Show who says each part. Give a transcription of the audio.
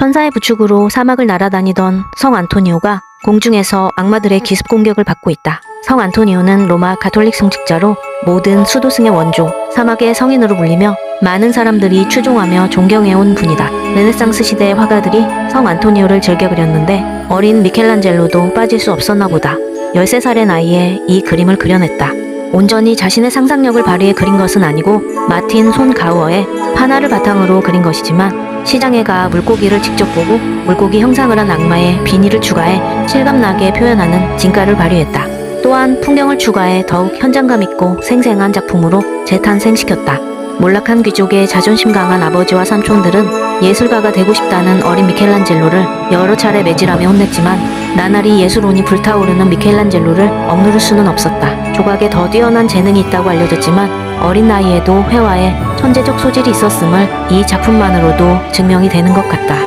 Speaker 1: 천사의 부축으로 사막을 날아다니던 성 안토니오가 공중에서 악마들의 기습 공격을 받고 있다. 성 안토니오는 로마 가톨릭 성직자로 모든 수도승의 원조, 사막의 성인으로 불리며 많은 사람들이 추종하며 존경해온 분이다. 르네상스 시대의 화가들이 성 안토니오를 즐겨 그렸는데 어린 미켈란젤로도 빠질 수 없었나 보다. 13살의 나이에 이 그림을 그려냈다. 온전히 자신의 상상력을 발휘해 그린 것은 아니고 마틴 손 가우어의 하나를 바탕으로 그린 것이지만 시장에 가 물고기를 직접 보고 물고기 형상을 한 악마의 비니를 추가해 실감나게 표현하는 진가를 발휘했다. 또한 풍경을 추가해 더욱 현장감 있고 생생한 작품으로 재탄생시켰다. 몰락한 귀족의 자존심 강한 아버지와 삼촌들은 예술가가 되고 싶다는 어린 미켈란젤로를 여러 차례 매질하며 혼냈지만 나날이 예술혼이 불타오르는 미켈란젤로를 억누를 수는 없었다. 조각에 더 뛰어난 재능이 있다고 알려졌지만 어린 나이에도 회화에 천재적 소질이 있었음을 이 작품만으로도 증명이 되는 것 같다.